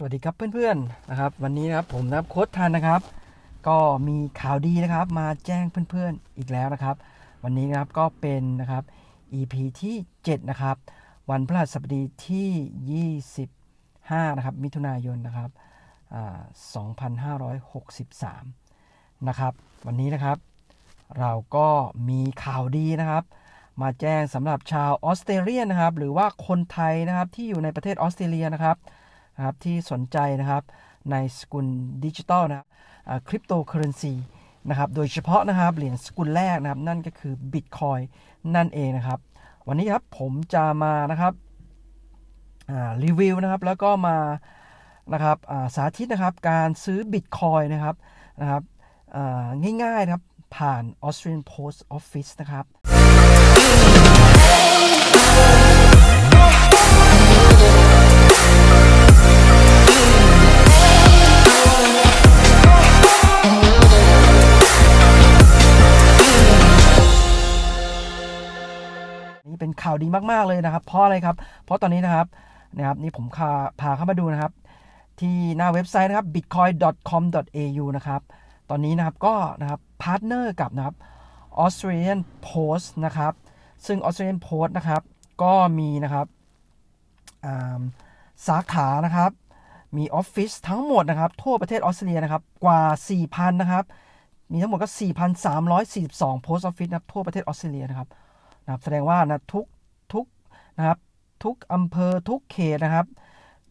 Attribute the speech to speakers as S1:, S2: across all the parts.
S1: สวัสดีครับเพื่อนๆนะครับ วันนี้นะครับผมนะครับโค้ชทันนะครับ ก็มีข่าวดีนะครับ มาแจ้งเพื่อนๆอีกแล้วนะครับ วันนี้นะครับก็เป็นนะครับ EP ที่ 7 นะครับ วันพฤหัสบดีที่ 25 นะครับ มิถุนายนนะครับอ่า2563 นะครับ วันนี้นะครับ เราก็มีข่าวดีนะครับ มาแจ้งสำหรับชาวออสเตรเลียนะครับ หรือว่าคนไทยนะครับที่อยู่ในประเทศออสเตรเลียนะครับ นะครับที่สนใจนะครับในสกุลดิจิตอลนะครับคริปโตเคอเรนซีนะครับโดยเฉพาะนะครับเหรียญสกุลแรกนะครับนั่นก็คือ Bitcoin นั่นเองนะครับ วันนี้ครับผมจะมานะครับรีวิวนะครับแล้วก็มานะครับาสาธิตนะครับการซื้อ Bitcoin นะครับนะครับอ่าง่ายๆนะครับผ่าน Austrian Post Office นะครับ เป็นข่าวดีมากๆเลยนะครับ เพราะอะไรครับ เพราะตอนนี้นะครับนะครับนี่ผมพาพาเข้ามาดูนะครับ ที่หน้าเว็บไซต์นะครับ bitcoin.com.au นะครับตอนนี้นะครับก็นะครับพาร์ทเนอร์กับนะครับ Australian Post นะครับ ซึ่ง Australian Post นะครับ ก็มีนะครับสาขานะครับมีออฟฟิศทั้งหมดนะครับ ทั่วประเทศออสเตรเลียนะครับ กว่า 4,000 นะครับ มีทั้งหมดก็ 4,342 post office นะครับ ทั่วประเทศออสเตรเลียนะครับ นะครับแสดงว่านะทุกทุกนะครับทุกอำเภอทุกเขตนะครับ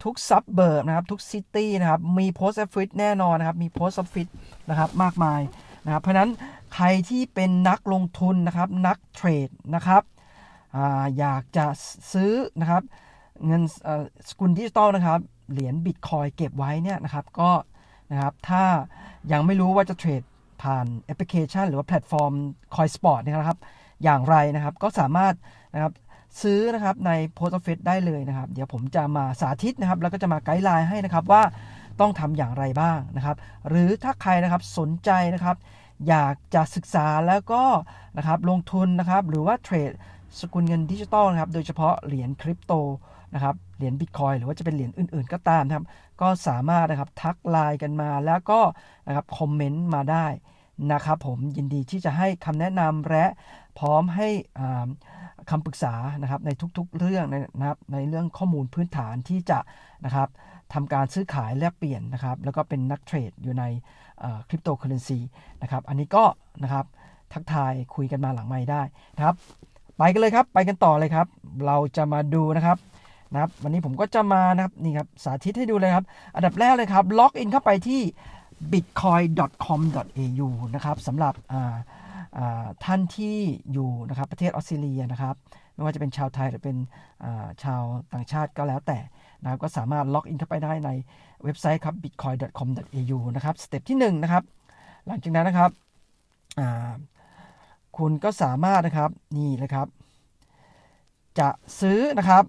S1: ทุกซับเบิร์บนะครับทุกซิตี้นะครับมีโพสต์ออฟฟิศแน่นอนนะครับมีโพสต์ออฟฟิศนะครับมากมายนะครับเพราะนั้นใครที่เป็นนักลงทุนนะครับนักเทรดนะครับออยากจะซื้อนะครับเงินสกุลดิจิตอลนะครับเหรียญบิตคอยเก็บไว้เนี่ยนะครับก็นะครับถ้ายังไม่รู้ว่าจะเทรดผ่านแอปพลิเคชัน หรือว่าแพลตฟอร์ม CoinSpot เนยนะครับ อย่างไรนะครับ ก็สามารถนะครับซื้อนะครับใน Post Office ได้เลยนะครับ เดี๋ยวผมจะมาสาธิตนะครับ แล้วก็จะมาไกด์ไลน์ให้นะครับว่าต้องทำอย่างไรบ้างนะครับ หรือถ้าใครนะครับสนใจนะครับ อยากจะศึกษาแล้วก็นะครับลงทุนนะครับ หรือว่าเทรดสกุลเงินดิจิตอลนะครับ โดยเฉพาะเหรียญคริปโตนะครับเหรียญบิตคอยหรือว่าจะเป็นเหรียญอื่น ๆ ก็ตามนะครับ ก็สามารถนะครับทักไลน์กันมาแล้วก็นะครับคอมเมนต์มาได้นะครับ ผมยินดีที่จะให้คำแนะนำและ พร้อมให้คำปรึกษานะครับในทุกๆเรื่องนะครับในเรื่องข้อมูลพื้นฐานที่จะนะครับทำการซื้อขายแลกเปลี่ยนนะครับแล้วก็เป็นนักเทรดอยู่ในคริปโตเคอเรนซีนะครับอันนี้ก็นะครับทักทายคุยกันมาหลังไม่ได้นะครับ ไปกันเลยครับไปกันต่อเลยครับ เราจะมาดูนะครับนะครับ วันนี้ผมก็จะมานะครับนี่ครับสาธิตให้ดูเลยครับ อันดับแรกเลยครับล็อกอินเข้าไปที่ bitcoin.com.au นะครับสำหรับอ่า ท่านที่อยู่นะครับประเทศออสเตรเลียนะครับ ไม่ว่าจะเป็นชาวไทยหรือเป็นชาวต่างชาติก็แล้วแต่นะครับก็สามารถล็อกอินเข้าไปได้ในเว็บไซต์ครับ bitcoin.com.au นะครับสเต็ปที่1นะครับหลังจากนั้นนะครับคุณก็สามารถนะครับนี่เลยครับ จะซื้อนะครับ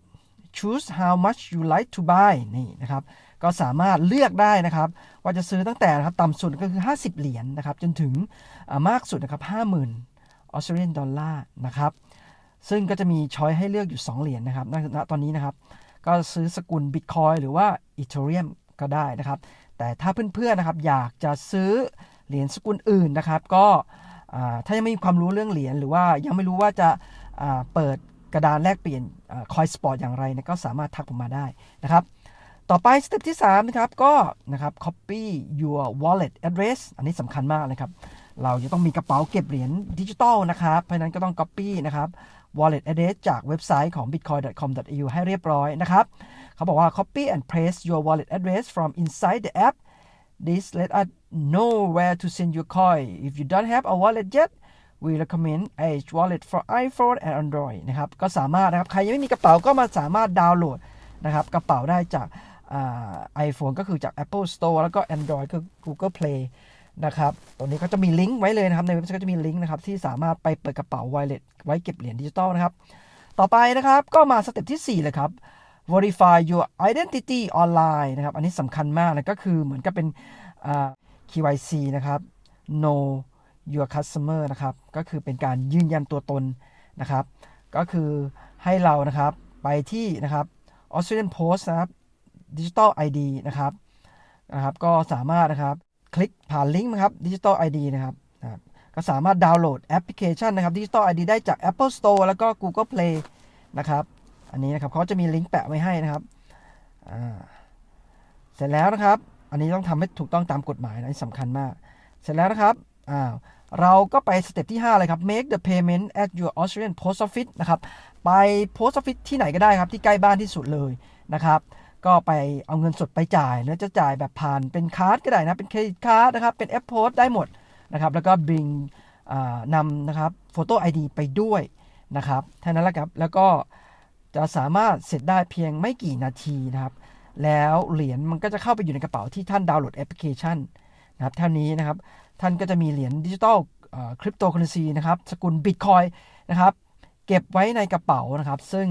S1: choose how much you like to buy นี่นะครับ ก็สามารถเลือกได้นะครับ ว่าจะซื้อตั้งแต่นะครับต่ำสุดก็คือ 50 เหรียญนนะครับ จนถึงมากสุดนะครับ 50,000ออสเตรเลียนดอลลาร์นะครับ ซึ่งก็จะมีช้อยให้เลือกอยู่ 2 เหรียญนะครับณตอนนี้นะครับ ก็ซื้อสกุล Bitcoin หรือว่า Ethereum ก็ได้นะครับ แต่ถ้าเพื่อนๆนะครับอยากจะซื้อเหรียญสกุลอื่นนะครับ ก็ถ้ายังไม่มีความรู้เรื่องเหรียญหรือว่ายังไม่รู้ว่าจะาเปิดกระดานแลกเปลี่ยนคอยสปอร์ตอย่างไรนี่ยก็สามารถทักผมมาได้นะครับ ต่อไปสเต็ปที่3นะครับก็นะครับ copy your wallet address อันนี้สำคัญมากเลยครับ เราจะต้องมีกระเป๋าเก็บเหรียญดิจิตอลนะครับ เพราะนั้นก็ต้อง copy นะครับ wallet address จากเว็บไซต์ของ bitcoin.com.au ให้เรียบร้อยนะครับ เขาบอกว่า copy and paste your wallet address from inside the app this let us know where to send your coin if you don't have a wallet yet we recommend Edge Wallet for iPhone and Android นะครับ ก็สามารถนะครับ ใครยังไม่มีกระเป๋าก็มาสามารถดาวน์โหลดนะครับ กระเป๋าได้จาก ไอโฟนก็คือจาก Apple Store แล้วก็ Android คือ Google Play นะครับ ตรงนี้ก็จะมีลิงก์ไว้เลยนะครับ ในเว็บไซต์ก็จะมีลิงก์นะครับ ที่สามารถไปเปิดกระเป๋า Wallet ไว้เก็บเหรียญดิจิตอลนะครับ ต่อไปนะครับก็มาสเต็ปที่ 4 เลยครับ verify your identity online นะครับ อันนี้สำคัญมากเลยก็คือเหมือนกับเป็น KYC นะครับ know your customer นะครับ ก็คือเป็นการยืนยันตัวตนนะครับ ก็คือให้เรานะครับไปที่นะครับ Australian Post นะครับ ดิจิ t a ล ID นะครับนะครับ ก็สามารถนะครับคลิกผ่านลิงก์นะครับดิจิ t a ล ID นะครับนะครับ ก็สามารถดาวน์โหลดแอปพลิเคชันนะครับดิจิ t a ล ID ได้จาก Apple Store แล้วก็ Google Play นะครับ อันนี้นะครับเขาจะมีลิงก์แปะไว้ให้นะครับเสร็จแล้วนะครับ อันนี้ต้องทำให้ถูกต้องตามกฎหมายนะนสำคัญมาก เสร็จแล้วนะครับอ้าวเราก็ไปสเต็ปที่ 5 เลยครับ make the payment at your Australian post office นะครับ ไป post office ที่ไหนก็ได้ครับ ที่ใกล้บ้านที่สุดเลยนะครับ ก็ไปเอาเงินสดไปจ่ายหรือจะจ่ายแบบผ่านเป็นคาร์ดก็ได้นะ เป็นเครดิตคาร์ดนะครับ เป็นแอปโพสได้หมดนะครับ แล้วก็ bring อ่านำนะครับโฟโต้ ID ไปด้วยนะครับแค่นั้นแหละครับ แล้วก็จะสามารถเสร็จได้เพียงไม่กี่นาทีนะครับ แล้วเหรียญมันก็จะเข้าไปอยู่ในกระเป๋าที่ท่านดาวน์โหลดแอปพลิเคชันนะครับเท่านี้นะครับ ท่านก็จะมีเหรียญดิจิตอลคริปโตเคอเรนซีนะครับ สกุลบิตคอยนะครับ เก็บไว้ในกระเป๋านะครับ ซึ่ง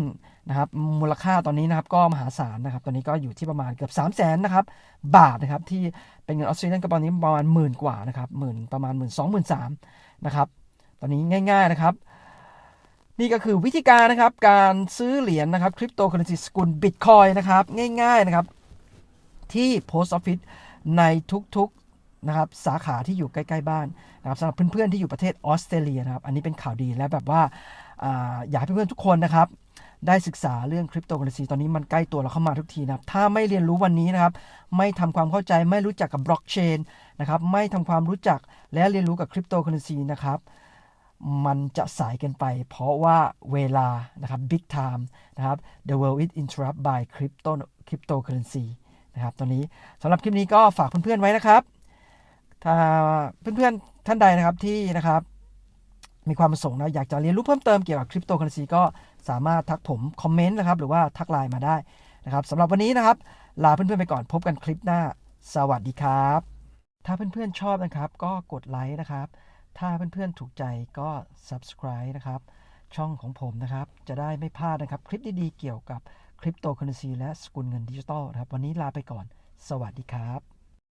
S1: นะครับมูลค่าตอนนี้นะครับก็มหาศาลนะครับตอนนี้ก็อยู่ที่ประมาณเกือบ 3 0 0แสนนะครับบาทนะครับที่เป็นเงินออสเตรเลียนก็ตอนนี้ประมาณหมื่นกว่านะครับหมื่นประมาณหมื่นสองหมื่นสามนะครับตอนนี้ง่าย ๆนะครับ นี่ก็คือวิธีการนะครับการซื้อเหรียญนะครับคริปโตเคอเรนซีสกุลบิตคอยนะครับง่ายๆนะครับที่ Post Office ในทุกๆนะครับสาขาที่อยู่ใกล้ๆบ้านนะครับสำหรับเพื่อนๆที่อยู่ประเทศออสเตรเลียนะครับอันนี้เป็นข่าวดีและแบบว่าอาอยากให้เพื่อนๆทุกคนนะครับ ได้ศึกษาเรื่องคริปโตเคอเรนซีตอนนี้มันใกล้ตัวเราเข้ามาทุกทีนะครับ ถ้าไม่เรียนรู้วันนี้นะครับ ไม่ทำความเข้าใจไม่รู้จักกับบล็อกเชนนะครับ ไม่ทำความรู้จักและเรียนรู้กับคริปโตเคอเรนซีนะครับ มันจะสายกินไป เพราะว่าเวลานะครับ big time นะครับ the world is interrupted by crypto cryptocurrency นะครับ ตอนนี้สำหรับคลิปนี้ก็ฝากเพื่อนๆไว้นะครับ ถ้าเพื่อนๆท่านใดนะครับที่นะครับ มีความประสงค์นะอยากจะเรียนรู้เพิ่มเติมเกี่ยวกับคริปโตเคอเรนซีก็สามารถทักผมคอมเมนต์นะครับหรือว่าทักไลน์มาได้นะครับสำหรับวันนี้นะครับ ลาเพื่อนๆไปก่อนพบกันคลิปหน้า สวัสดีครับ ถ้าเพื่อนๆชอบนะครับ ก็กดไลค์นะครับ ถ้าเพื่อนๆถูกใจก็ subscribe นะครับช่องของผมนะครับ จะได้ไม่พลาดนะครับ คลิปดีๆเกี่ยวกับคริปโตเคอเรนซีและสกุลเงินดิจิตอลนะครับ วันนี้ลาไปก่อน สวัสดีครับ